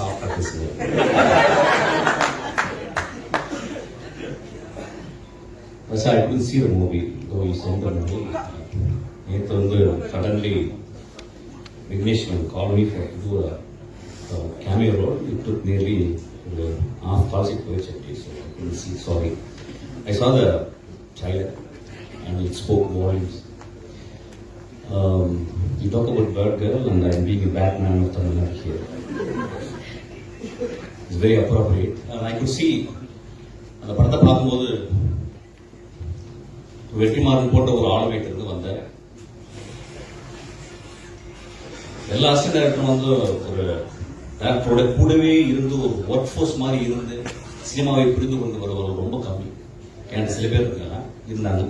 சாஃப்டா பேசுவார் But I couldn't see the movie, though you sent the movie. நேற்று வந்து suddenly Vignesh call me for to cameo role it took nearly ஒரு of project போயிடுச்சு அப்படி so C sorry I saw the trailer and it spoke volumes you talk about bird girl and I being bad man of Tamil Nadu here It's very appropriate I could see அந்த படத்தை பார்க்கும்போது வெற்றிமாறன் போட்ட ஒரு ஆள் இருந்து வந்த எல்லா assistant டேரக்டரும் வந்து ஒரு டேரக்டரோட கூடவே இருந்து ஒரு ஒர்க் ஃபோர்ஸ் மாதிரி இருந்து சினிமாவை புரிந்து கொண்டு வருவது ரொம்ப கம்மி. என்கிட்ட சில பேர் இருக்காங்க இருந்தாங்க.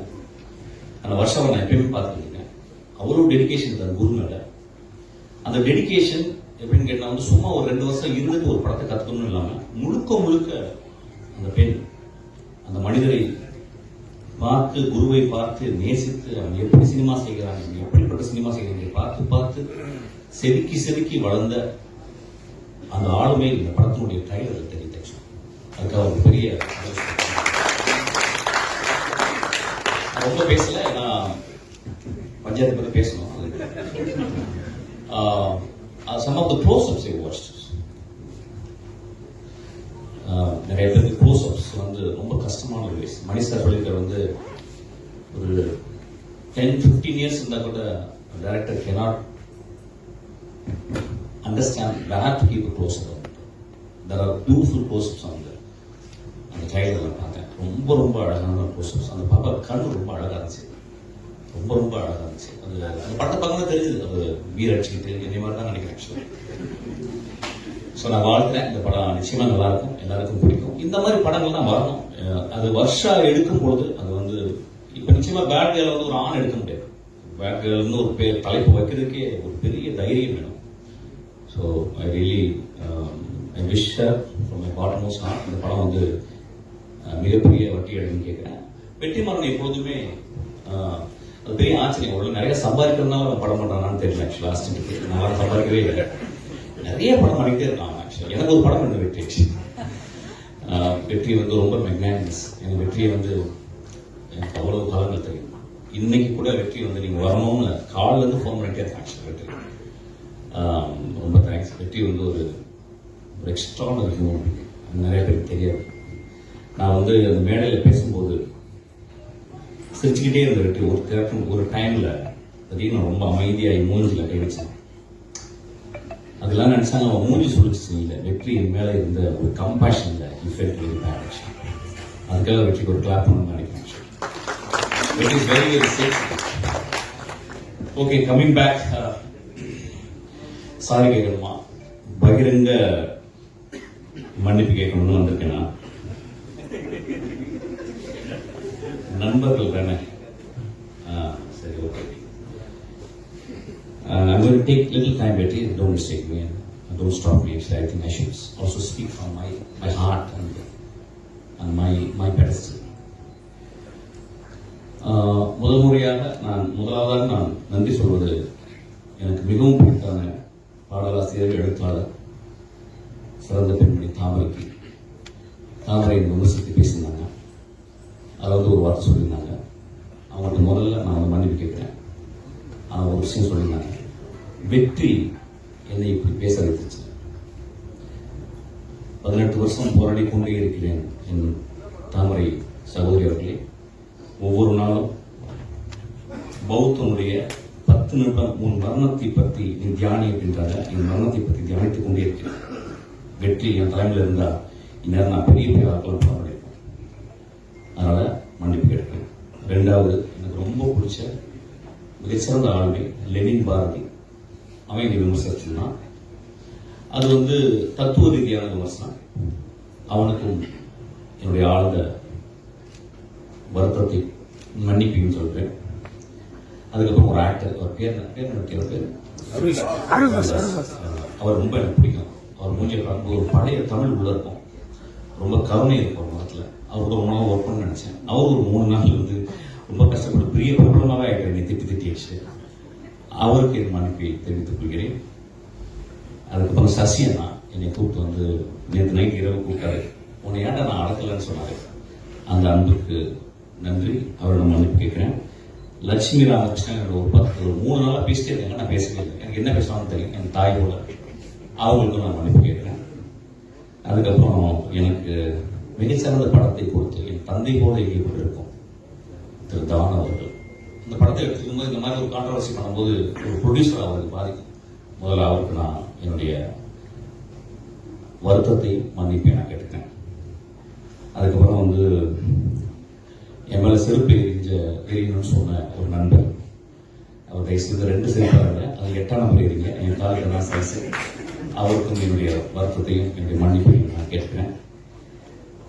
அந்த வருஷம் நான் எப்பயுமே பார்த்துருக்கேன் அவ்வளோ டெடிக்கேஷன் இருக்காது குரு மேல. அந்த டெடிக்கேஷன் எப்படின்னு கேட்டால் வந்து சும்மா ஒரு ரெண்டு வருஷம் இருந்துட்டு ஒரு படத்தை கற்றுக்கணும் இல்லாமல் முழுக்க முழுக்க அந்த பெண் அந்த மனிதரை பார்த்து குருவை பார்த்து நேசித்து அவன் எப்படி சினிமா செய்கிறான் எப்படிப்பட்ட சினிமா செய்கிறாங்க பார்த்து பார்த்து செதுக்கி செதுக்கி வளர்ந்த அந்த ஆளுமை இந்த படத்தினுடைய ட்ரைலர் தெரிவித்த அதுக்காக ஒரு பெரிய ரொம்ப பேசல நான் பஞ்சாயத்து பற்றி பேசணும். Some of the closeups I watch நிறைய பேருக்கு க்ளோஸ்அப்ஸ் வந்து ரொம்ப கஷ்டமான ஒரு வயசு மணி சார் வந்து ஒரு டென் ஃபிஃப்டீன் இயர்ஸ் இருந்தால் கூட director cannot understand where to keep close up there are beautiful closeups அந்த அந்த ட்ரைலரில் பார்த்தேன். ரொம்ப ரொம்ப அழகான க்ளோஸ்அப்ஸ் அந்த பாப்பா கண் ரொம்ப அழகாக இருந்துச்சு. ரொம்ப ரொம்ப அழகாக இருந்துச்சு. அது அந்த படத்தை பார்க்கணும் தெரியுது அது வீர் அடிச்சுக்கிட்டு மாதிரி தான் நினைக்கிறேன் ஆக்சுவலாக ஸோ நான் வாழ்த்துறேன். இந்த படம் நிச்சயமா நல்லா இருக்கும். எல்லாருக்கும் பிடிக்கும். இந்த மாதிரி படங்கள்லாம் வரணும். அது வருஷா எடுக்கும் பொழுது அது வந்து இப்போ நிச்சயமா பேட் கேர்ல வந்து ஒரு ஆண் எடுக்க முடியாது. பேட் கேர்ள்னு ஒரு பேர் தலைப்பு வைக்கிறதுக்கே ஒரு பெரிய தைரியம் வேணும். So I really I wish from my bottom most heart இந்த படம் வந்து மிகப்பெரிய வட்டி எடுன்னு கேட்குறேன் வெற்றிமாறன் எப்பொழுதுமே எப்போதுமே பெரிய ஆச்சரியம். உள்ள நிறைய சம்பாதிக்கிறதுனால அவன் படம் பண்றானான்னு தெரியல ஆக்சுவலா அசிஸ்டன்ட் நான் சம்பாதிக்கவே இல்லை. நிறைய படம் பண்ணிட்டே இருக்கான் ஆக்சுவலி எனக்கு ஒரு படம் பண்ண வெற்றி வெற்றி வந்து ரொம்ப மெக்னானிஸ் எனக்கு வெற்றியை வந்து எனக்கு அவ்வளவு காலங்கள் தெரியும். இன்னைக்கு கூட வெற்றி வந்து நீங்க வரணும்னு காலில் இருந்து ஃபோன் பண்ணிட்டே இருக்கேன் வெற்றி. ரொம்ப தேங்க்ஸ் வெற்றி வந்து ஒரு ஒரு எக்ஸ்ட்ரானரி ஹியூமன் நிறைய பேருக்கு தெரியாது. நான் வந்து அந்த மேடையில் பேசும்போது சிரிச்சுக்கிட்டே இருந்துக்கிட்டு ஒரு திறக்கும் ஒரு டைம்ல பார்த்தீங்கன்னா ரொம்ப அமைதியாகி மூஞ்சில் கை வச்சேன் அதெல்லாம் நினைச்சாங்க அவன் மூஞ்சி சொல்லிச்சு இல்லை வெற்றி என் மேலே இருந்த ஒரு கம்பேஷனில் யூ ஃபெல்ட் வெரி பேட் அதுக்காக வெற்றிக்கு ஒரு கிளாப் பண்ண நினைக்கிறேன் very very safe okay coming back sorry கேட்கணுமா பகிரங்க மன்னிப்பு கேட்கணும்னு வந்திருக்கேன் நான். நண்பர்கள் தானே ஆ சரி okay Uh, I'm going to take little time, Betty. Don't mistake me and don't stop me. Actually, I think I should also speak from my, my heart and, and my, my pedestal. முதல் முறையாக நான் முதலாவதாக நான் நன்றி சொல்வது எனக்கு மிகவும் பிடித்தான பாடலாசிரியர் எழுத்தாளர் சிறந்த பெண்மணி தாமரைக்கு தாமரை என்னை விமர்சித்து பேசியிருந்தாங்க அதில் வந்து ஒரு வார்த்தை சொல்லியிருந்தாங்க அவங்கள்ட்ட முதல்ல நான் வந்து மன்னிப்பு கேட்குறேன் ஆனால் ஒரு விஷயம் சொல்லியிருந்தாங்க வெற்றி என்னை இப்படி பேச வைத்துச்சு பதினெட்டு வருஷம் போராடி கொண்டே இருக்கிறேன் என் தாமரை சகோதரி அவர்களே ஒவ்வொரு நாளும் பௌத்தனுடைய பத்து நிமிடம் உன் மரணத்தை பற்றி நீ தியானி அப்படின்றாங்க என் மரணத்தை பற்றி தியானித்துக் கொண்டே இருக்கிறேன். வெற்றி என் தலைமையில் இருந்தால் இந்நேரம் நான் பெரிய பெரிய ஆக்கலாம் பண்ண முடியும் அதனால் மன்னிப்பு கேட்கிறேன். ரெண்டாவது எனக்கு ரொம்ப பிடிச்ச மிகச்சிறந்த ஆளுமை லெனின் பாரதி. அவன் என்னை விமர்சிச்சிருந்தான் அது வந்து தத்துவ ரீதியான விமர்சனம். அவனுக்கும் என்னுடைய ஆழ்ந்த வருத்தத்தை மன்னிப்பையும் சொல்றேன். அதுக்கப்புறம் ஒரு ஆக்டர் அவர் பேர் பேர் பேர்? அவர் ரொம்ப எனக்கு பிடிக்கும். அவர் மூஞ்சியை பார்க்கும்போது ஒரு பழைய தமிழ் உள்ள இருக்கும். ரொம்ப கருணை இருக்கும் முகத்தில் அவர் ரொம்ப நாள் ஒர்க் பண்ண நினைச்சேன். அவர் ஒரு மூணு நாள் வந்து ரொம்ப கஷ்டப்பட்டு பெரிய பிரபலமாகவே ஆகிட்டார் என்னை திட்டி திட்டி வச்சு அவருக்கு என் மன்னிப்பை தெரிவித்துக் கொள்கிறேன். அதுக்கப்புறம் சசி அண்ணா என்னை கூப்பிட்டு வந்து நேற்று நைட் இரவு கூப்பிட்டாரு. உன்னை ஏன்டா நான் அடக்கலைன்னு சொன்னாரு. அந்த அன்புக்கு நன்றி. அவரிடம் மன்னிப்பு கேட்குறேன். லட்சுமி ராமகிருஷ்ணன் ஒரு பத்து ஒரு மூணு நாளாக பேசிட்டே இருக்காங்க நான் பேசவே இல்லை. எனக்கு என்ன பேசலாம்னு தெரியும் என் தாயோட அவங்களுக்கும் நான் மன்னிப்பு கேட்குறேன். அதுக்கப்புறம் எனக்கு மிகச்சிறந்த படத்தை கொடுத்து என் தந்தை போல இயக்கப்பட்டிருக்கும் திரு தவான் அவர்கள். இந்த படத்தை எடுத்துக்கும் போது இந்த மாதிரி ஒரு கான்ட்ரவர்சி பண்ணும்போது ஒரு ப்ரொடியூசர் அவருக்கு பாதிக்கும். முதல்ல அவருக்கு நான் என்னுடைய வருத்தத்தை மன்னிப்பை நான் கேட்டுக்கிறேன். அதுக்கப்புறம் வந்து என் மேலே செருப்பு எரிஞ்ச எரியணும்னு சொன்ன ஒரு நண்பர். அவர் தயவுசெய்து ரெண்டு செருப்பாருங்க அது எட்டாம் நம்பர் எரிங்க என் காலுக்கு நான் சைஸ் அவருக்கும் என்னுடைய வருத்தத்தையும் என்னுடைய மன்னிப்பையும் நான் கேட்கிறேன்.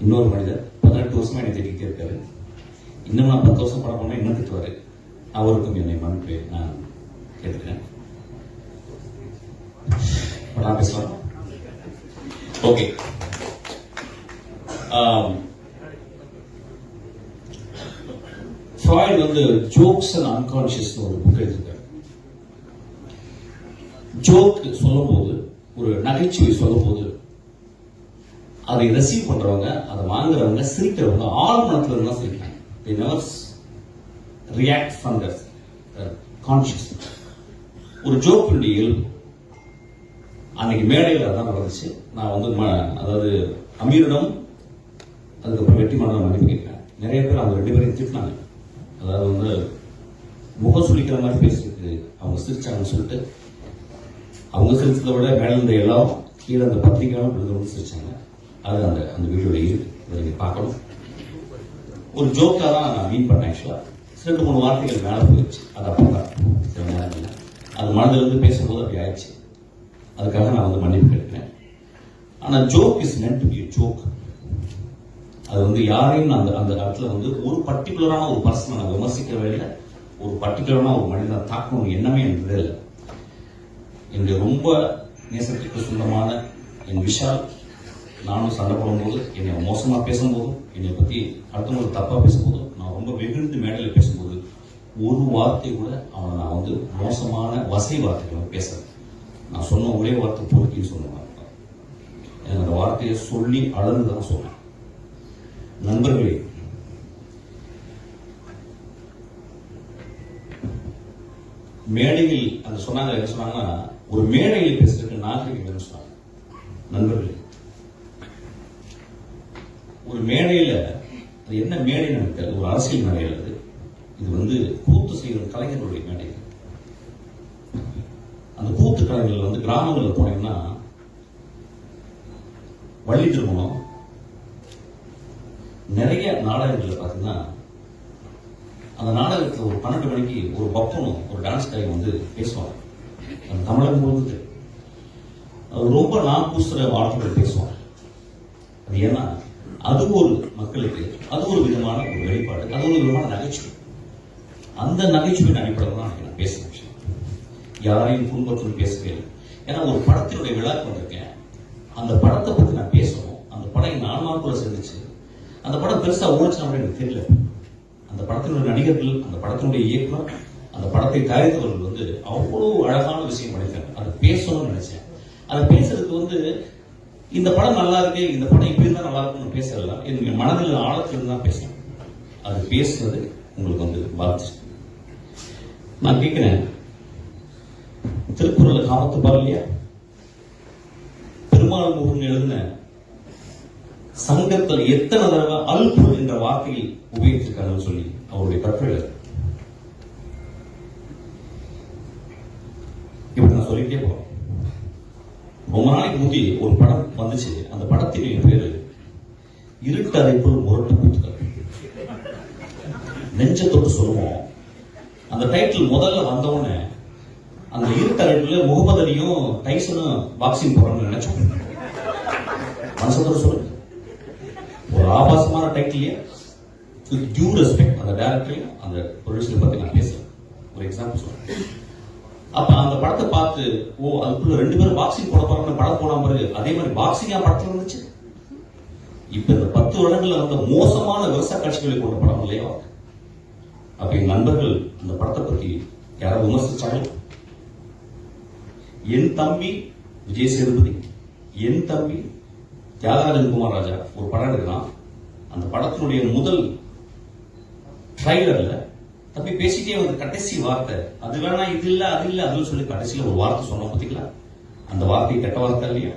இன்னொரு மனிதர் பதினெட்டு வருஷமா என்னை திட்டிகிட்டே இருக்காரு. இன்னும் நான் பத்து வருஷம் படம் பண்ணா இன்னும் திட்டுவாரு. அவருக்கும் என்னை மன்னிப்பை நான் கேட்கிறேன். நான் பேசலாம். ஓகே. ஃப்ராய்ட் வந்து ஜோக்ஸ் அண்ட் அன்கான்ஷியஸ் ஒரு புக் எழுதியிருக்காரு. ஜோக் சொல்லும்போது ஒரு நகைச்சுவை சொல்லும்போது அதை ரிசீவ் பண்றவங்க அதை வாங்குறவங்க சிரிக்கிறவங்க ஆள் மனத்துல இருந்தா சிரிக்கிறாங்க. The nurse react from their conscious ஒரு ஜோக் இயல்பு. அன்னைக்கு மேடையில் அதான் நடந்துச்சு. நான் வந்து ம- அதாவது அமீரிடம் அதுக்கப்புறம் வெற்றி மாநிலம் மன்னிப்பு கேட்கிறேன். நிறைய பேர் அவங்க ரெண்டு பேரையும் திட்டினாங்க. அதாவது வந்து முகம் சுழிக்கிற மாதிரி பேசிட்டு அவங்க சிரிச்சாங்கன்னு சொல்லிட்டு அவங்க சிரிச்சதை விட மேலே இருந்த எல்லாம் கீழே அந்த பத்திரிக்கையாலும் விழுந்து சிரிச்சாங்க. அது அந்த அந்த வீடியோல இருக்கு. அதை நீங்கள் பார்க்கணும். ஒரு ஜோக்காக தான் நான் மீன் பண்ணேன் ஆக்சுவலாக ரெண்டு மூணு வார்த்தைகள் மேலே போயிடுச்சு. அது அப்பதான் சில நேரங்கள்ல. அது மனதிலிருந்து இருந்து பேசும்போது அப்படி ஆயிடுச்சு. அதுக்காக நான் வந்து மன்னிப்பு கேட்கிறேன் ஆனால் joke is need to be joke அது வந்து யாரையும் அந்த அந்த இடத்துல வந்து ஒரு பர்டிகுலரான ஒரு பர்சனை நான் விமர்சிக்கவே இல்லை. ஒரு பர்டிகுலரான ஒரு மனிதனை தாக்கணும் எண்ணமே என்பதே இல்லை. என்னுடைய ரொம்ப நேசத்துக்கு சொந்தமான என் விஷால் நானும் சண்டை போடும்போது என்னை மோசமாக பேசும்போதும் என்னை பற்றி அடுத்தவங்களுக்கு தப்பாக பேசும்போதும் நான் ரொம்ப வெகுழ்ந்து மேடையில் பேசும்போது ஒரு வார்த்தை கூட அவனை நான் வந்து மோசமான வசை வார்த்தைகளை பேசுறேன் நான் சொன்ன ஒரே வார்த்தை பொறுக்கின்னு சொன்னேன் எனக்கு அந்த வார்த்தையை சொல்லி அளந்து தான் சொன்னேன். நண்பர்களே மேடையில் அந்த சொன்னாங்க என்ன சொன்னாங்கன்னா ஒரு மேடையில் பேசுறதுக்கு நாகரிகம் சொன்னாங்க. நண்பர்களே ஒரு மேடையில அது என்ன மேடை எனக்கு ஒரு அரசியல் மேடையில் அது இது வந்து கூத்து செய்கிற கலைஞர்களுடைய மேடை. அந்த கூத்து கலைஞர்கள் வந்து கிராமங்களில் போனீங்கன்னா வள்ளி திருமணம் நிறைய நாடகங்களில் பார்த்தீங்கன்னா அந்த நாடகத்தில் ஒரு பன்னெண்டு மணிக்கு ஒரு பப்பனும் ஒரு டான்ஸ் கலை வந்து பேசுவாங்க. அந்த தமிழகம் முழுவதும் அது ரொம்ப நாக்கூசுற வார்த்தைகள் பேசுவாங்க. அது ஏன்னா அது ஒரு மக்களுக்கு அது ஒரு விதமான ஒரு வெளிப்பாடு அது ஒரு விதமான நகைச்சுவை. அந்த நகைச்சுவையின் அடிப்படையில் தான் நான் பேச விஷயம் யாரையும் துன்பத்தில் பேசவே இல்லை. ஏன்னா ஒரு படத்தினுடைய விழாக்கு வந்திருக்கேன். அந்த படத்தை பற்றி நான் பேசணும். அந்த படம் என் ஆன்மாக்குள்ள சேர்ந்துச்சு. அந்த படம் பெருசா ஓடிச்சு அப்படின்னு எனக்கு தெரியல. அந்த படத்தினுடைய நடிகர்கள் அந்த படத்தினுடைய இயக்குனர் அந்த படத்தை தயாரித்தவர்கள் வந்து அவ்வளோ அழகான விஷயம் பண்ணிருக்காங்க அதை பேசணும்னு நினைச்சேன். அதை பேசுறதுக்கு வந்து இந்த படம் நல்லா இருக்கு இந்த படம் இப்படி இருந்தால் நல்லா இருக்கும்னு பேசல என் மனதில் ஆழத்தில் இருந்து தான் பேசுறேன் அது பேசுறது உங்களுக்கு வந்து பாதிச்சு நான் கேட்கிறேன். திருக்குறள் காமத்து பாரு இல்லையா பெருமாள் முருகன் எழுதின சங்கத்தில் எத்தனை தடவை அல்பு என்ற வார்த்தையில் உபயோகிச்சிருக்காங்கன்னு சொல்லி அவருடைய கட்டுரை இப்படி நான் சொல்லிட்டே போறேன் ரொம்ப நாளைக்கு முந்தி ஒரு படம் வந்துச்சு. அந்த படத்தின் பேரு இருட்டறைக்குள் முரட்டு கூத்துக்கள் நெஞ்சத்தோடு சொல்லுவோம். அந்த டைட்டில் முதல்ல வந்தவுடனே அந்த இருட்டறைக்குள்ள முகமது அலியும் டைசனும் பாக்ஸிங் போறோம்னு நினைச்சோம் மனசத்தோட சொல்லுங்க. ஒரு ஆபாசமான டைட்டிலே வித் டியூ ரெஸ்பெக்ட் அந்த டேரக்டரையும் அந்த ப்ரொடியூசரை பற்றி நான் பேசுகிறேன் ஒரு எக்ஸாம்பிள் சொல்றேன். அப்ப அந்த படத்தை பார்த்து ஓ அதுக்குள்ள ரெண்டு பேரும் பாக்ஸிங் போட போறாங்க படம் போன பிறகு அதே மாதிரி பாக்ஸிங்கா படத்தில் இருந்துச்சு இப்போ இந்த பத்து வருடங்கள்ல வந்த மோசமான விவசாய காட்சிகளை கொண்ட படம் இல்லையா? அப்போ என் நண்பர்கள் அந்த படத்தை பற்றி யாராவது விமர்சிச்சாலும் என் தம்பி விஜய் சேதுபதி என் தம்பி தியாகராஜன் குமார் ராஜா ஒரு படம் எடுக்கிறான். அந்த படத்தினுடைய முதல் ட்ரைலர்ல தம்பி பேசிட்டே வந்து கடைசி வார்த்தை அது வேணா இது இல்ல அது இல்ல அதுன்னு சொல்லி கடைசியில ஒரு வார்த்தை சொன்ன பார்த்தீங்களா அந்த வார்த்தை கெட்ட வார்த்தை இல்லையா?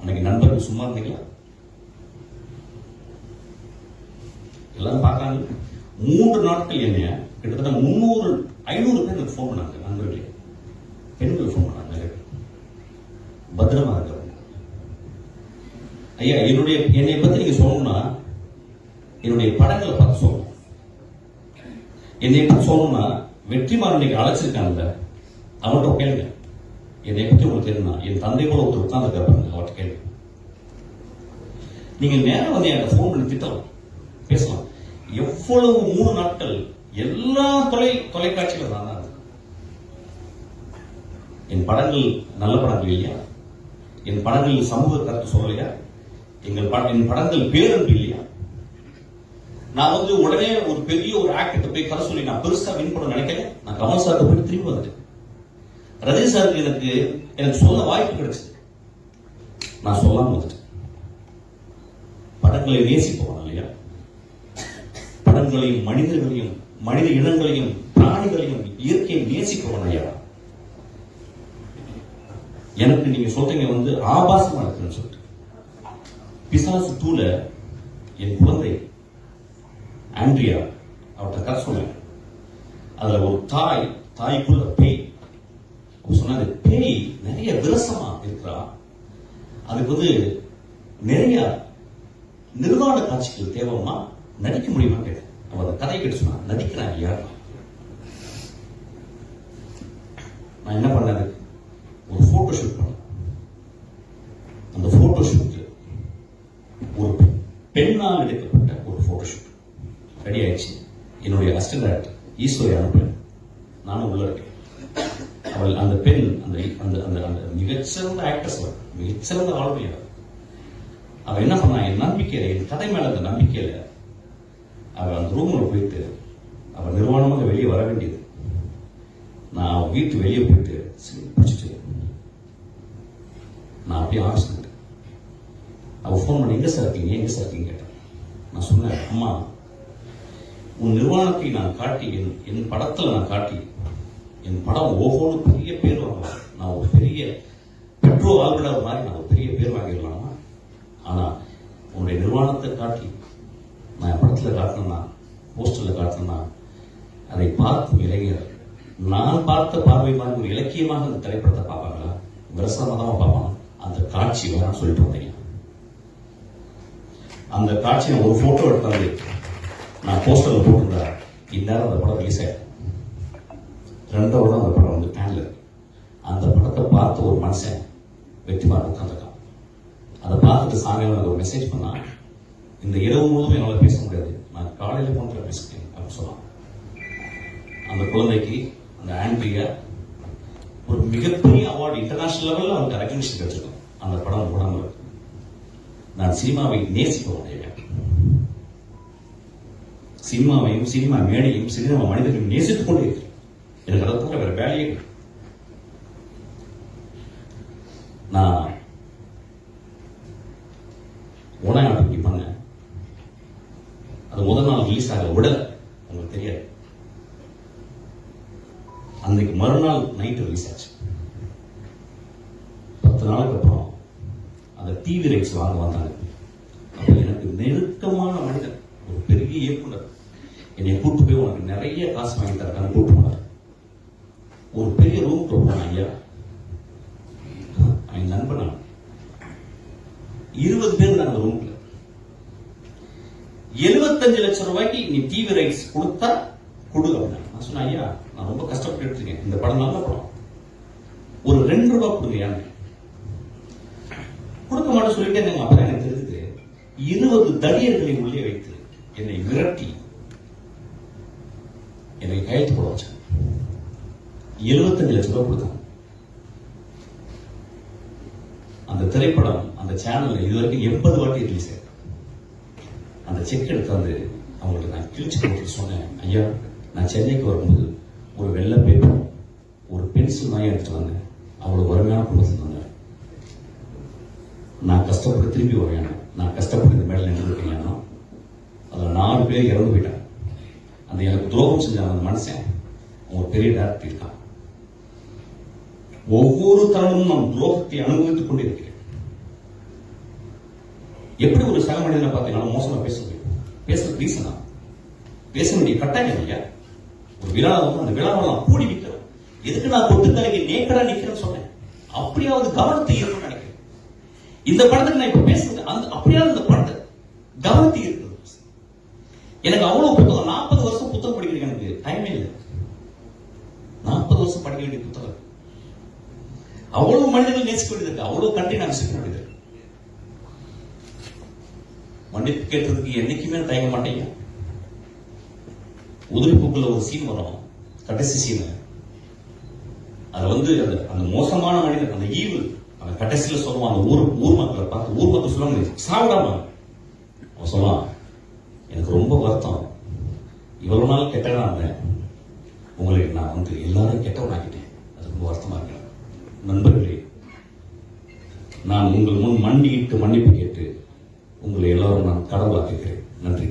அன்னைக்கு நண்பர்கள் சும்மா இருந்தீங்களா? எல்லாரும் பார்க்கறாங்க மூன்று நாட்கள் என்னைய கிட்டத்தட்ட முன்னூறு ஐநூறு பேர் எனக்கு ஃபோன் பண்ணாங்க நண்பர்களே. பெண்கள் ஃபோன் பண்ணாங்க நிறைய பேர். பத்திரமா இருக்கிறவங்க ஐயா என்னுடைய என்னை பத்தி நீங்க சொல்லணும்னா என்னுடைய படங்களை பார்த்து சொல்லணும். என்னை பற்றி சொல்லணும்னா வெற்றிமாறன் இன்னைக்கு அழைச்சிருக்காங்கல்ல அவன்கிட்ட கேளுங்க என்னை பற்றி உங்களுக்கு தெரியுமா? என் தந்தை கூட ஒருத்தர் உட்கார்ந்து பாருங்க அவர்கிட்ட கேளுங்க நீங்க நேரம் வந்து எனக்கு ஃபோன் பண்ணி திட்டலாம். பேசலாம். எவ்வளவு மூணு நாட்கள் எல்லா தொலை தொலைக்காட்சியிலும் தான் என் படங்கள் நல்ல படங்கள் இல்லையா? என் படங்கள் சமூக கருத்து சொல்லலையா? எங்கள் என் படங்கள் பேரன்பு இல்லையா? நான் வந்து உடனே ஒரு பெரிய ஒரு ஆக்டர்கிட்ட போய் கதை சொல்லி நான் பெருசா வின் பண்ண நினைக்கல. நான் கமல் சார்ட்ட போய் திரும்பி வந்துட்டேன். ரஜினி சாருக்கு எனக்கு எனக்கு சொல்ல வாய்ப்பு கிடைச்சது. நான் சொல்லாம வந்துட்டேன். படங்களை நேசிப்பவன் இல்லையா? படங்களையும் மனிதர்களையும் மனித இனங்களையும் பிராணிகளையும் இயற்கையை நேசிப்பவன் ஐயா. எனக்கு நீங்க சொல்றீங்க வந்து ஆபாசமா இருக்குன்னு சொல்லிட்டு. பிசாசு தூள என் குழந்தை ஆண்ட்ரியா அவர்கிட்ட கதை சொன்னேன் அதுல ஒரு தாய் தாய்க்குள்ள பேய். சொன்னாங்க பேய் நிறைய விரசமா இருக்கிறா. அதுக்கு வந்து நிறைய நிர்வாண காட்சிகள் தேவைமா நடிக்க முடியுமா கேட்டேன். அவ அந்த கதை கேட்டு சொன்னா நடிக்கிறான் யார் நான் என்ன பண்ணது அதுக்கு? ஒரு போட்டோ ஷூட் பண்ணேன் அந்த போட்டோ ஷூட் ஒரு பெண்ணால் எடுக்கப்பட்ட ஒரு போட்டோ ஷூட் ரெடி ஆயிடுச்சு என்னுடைய அசிஸ்டன்ட் ஈஸ்வரி அனுப்புறேன் நானும் உள்ள இருக்கேன். அவள் அந்த பெண் அந்த அந்த அந்த அந்த மிகச்சிறந்த ஆக்டர்ஸ் அவள். மிகச்சிறந்த ஆளுமை அவள். அவ என்ன பண்ணா என் நம்பிக்கையில் என் கதை மேல அந்த நம்பிக்கையில் அவ அந்த ரூம்ல போயிட்டு அவ நிர்வாணமாக வெளியே வர வேண்டியது. நான் அவ வீட்டு வெளியே போயிட்டு பிடிச்சிட்டு நான் அப்படியே ஆஃபீஸ் அவ ஃபோன் பண்ணி எங்க சார் இருக்கீங்க? எங்க சார் இருக்கீங்க கேட்டேன். நான் சொன்னேன் அம்மா உன் நிர்வாணத்தை நான் காட்டி என் என் படத்துல நான் காட்டி என் படம் ஒவ்வொரு பெரிய பேர் வாங்கலாம். நான் ஒரு பெரிய பெட்ரோ ஆல்படர் மாதிரி நான் ஒரு பெரிய பேர் வாங்கிடலாமா? ஆனா உன்னுடைய நிர்வாணத்தை காட்டி நான் என் படத்துல காட்டினா போஸ்டரில் காட்டினா அதை பார்க்கும் இளைஞர். நான் பார்த்த பார்வை மாதிரி ஒரு இலக்கியமாக அந்த திரைப்படத்தை பார்ப்பாங்களா? விரசமதமா பார்ப்பாங்க அந்த காட்சி வேணாம் சொல்லிட்டு வந்தீங்க. அந்த காட்சியை ஒரு போட்டோ எடுத்தாந்து நான் போஸ்டரில் போட்டிருந்தா இந்நேரம் அந்த படம் ரிலீஸ் ஆயிடும். ரெண்டாவது தான் அந்த படம் வந்து பேனில் அந்த படத்தை பார்த்து ஒரு மனுஷன் வெற்றிமாறு உட்காந்துருக்கான் அதை பார்த்துட்டு சாயங்காலம் எனக்கு ஒரு மெசேஜ் பண்ணா இந்த இரவு முழுவதும் என்னால் பேச முடியாது. நான் காலையில் போன்ற பேசுகிறேன் அப்படின்னு சொன்னான். அந்த குழந்தைக்கு அந்த ஆண்ட்ரியா ஒரு மிகப்பெரிய அவார்டு இன்டர்நேஷனல் லெவலில் அவனுக்கு ரெக்கக்னிஷன் கிடைச்சிருக்கும். அந்த படம் போடாமல் நான் சினிமாவை நேசிப்பவன் ஐயா. சினிமாவையும் சினிமா மேடையும் சினிமா மனிதர்களையும் நேசித்துக் கொண்டே எனக்கு அதை போல வேற வேலையே நான் உணநாட்டு இப்படி பண்ணேன். அது முதல் நாள் ரிலீஸ் ஆக விடல. உங்களுக்கு தெரியாது. அன்னைக்கு மறுநாள் நைட்டு ரிலீஸ் ஆச்சு. பத்து நாளுக்கு அப்புறம் அந்த டிவி ரைட்ஸ் வாங்க வந்தாங்க. எனக்கு நெருக்கமான மனிதன் ஒரு பெரிய இயக்குனர். என்னை கூட்டு போய் உனக்கு நிறைய காசு வாங்கி தரக்கான கூட்டு போனார். ஒரு பெரிய ரூம் போனான் ஐயா. அவன் நண்பன்? இருபது பேர் இருந்தாங்க அந்த ரூம்ல எழுபத்தஞ்சு லட்சம் ரூபாய்க்கு நீ டிவி ரைட்ஸ் கொடுத்தா கொடுக்க அப்படின்னா நான் சொன்னேன் ஐயா நான் ரொம்ப கஷ்டப்பட்டு இருக்கேன் இந்த படம் நல்ல படம். ஒரு ரெண்டு ரூபா கொடுங்க கொடுக்க மாட்டேன் சொல்லிட்டு எங்க அப்பதான் எனக்கு தெரிஞ்சது இருபது தடியர்களை உள்ளே வைத்து என்னை மிரட்டி எனக்கு கையெழுத்து போட வச்சாங்க எழுபத்தஞ்சு லட்சம் ரூபாய் கொடுத்தாங்க அந்த திரைப்படம் அந்த சேனல்ல இது வரைக்கும் எண்பது வாட்டி ரிலீஸ் ஆயிருக்கு. அந்த செக் எடுத்தாந்து அவங்களுக்கு நான் கிழிச்சு போட்டு சொன்னேன் ஐயா நான் சென்னைக்கு வரும்போது ஒரு வெள்ளை பேப்பர் ஒரு பென்சில் தான் எடுத்துட்டு வந்தேன். அவ்வளோ வறுமையான குடும்பத்தில் வந்தேன் நான் கஷ்டப்பட்டு திரும்பி வருவேன். நான் கஷ்டப்பட்டு இந்த மேடல் நின்று இருக்கேன். அதில் நாலு பேர் இறந்து போயிட்டாங்க. அந்த எனக்கு துரோகம் செஞ்ச அந்த மனுஷன் அவங்க பெரிய டேரக்டர் இருக்கான். ஒவ்வொரு தருணமும் நம் துரோகத்தை அனுபவித்துக் கொண்டிருக்கிறேன் எப்படி ஒரு சக மனிதனை பார்த்தீங்கன்னா மோசமா பேச முடியும்? பேசுறது ரீசனா பேச வேண்டிய கட்டாயம் இல்லையா? ஒரு விழா வந்து அந்த விழாவை நான் கூடி நிற்கிறேன் எதுக்கு நான் கொண்டு தலைக்கு நேக்கடா நிற்கிறேன்னு சொன்னேன்? அப்படியாவது கவனத்தை ஈர்க்கணும்னு நினைக்கிறேன். இந்த படத்துக்கு நான் இப்ப பேசுறது அந்த அப்படியாவது இந்த படத்தை கவனத்தை இருக்கு எனக்கு அவ்வளவு புத்தகம் நாற்பது வருஷம் புத்தகம் படிக்கிறதுக்கு எனக்கு டைம் இல்லை. நாற்பது வருஷம் படிக்க வேண்டிய புத்தகம். அவ்வளவு மனிதர்கள் நேசிக்க வேண்டியது இருக்கு. அவ்வளவு கண்டி நான் நேசிக்க வேண்டியது மன்னிப்பு கேட்டதுக்கு என்னைக்குமே நான் தயங்க மாட்டேங்க உதிரிப்புக்குள்ள ஒரு சீன் வரும். கடைசி சீன் அது வந்து அந்த அந்த மோசமான மனிதன் அந்த ஈவு அந்த கடைசியில சொல்லுவான் அந்த ஊர் ஊர் மக்களை பார்த்து ஊர் மக்கள் சொல்லுவாங்க சாப்பிடாம அவன் சொல்லுவான் எனக்கு ரொம்ப வருத்தம். இவ்வளவு நாள் கெட்டவனா இருந்தேன். உங்களை நான் வந்து எல்லாரும் கெட்டவனாக்கிட்டேன். அது ரொம்ப வருத்தமா இருக்கேன் நண்பர்களே நான் உங்கள் முன் மண்டியிட்டு மன்னிப்பு கேட்டு உங்களை எல்லாரும் நான் கடவுளாக்குகிறேன். நன்றி.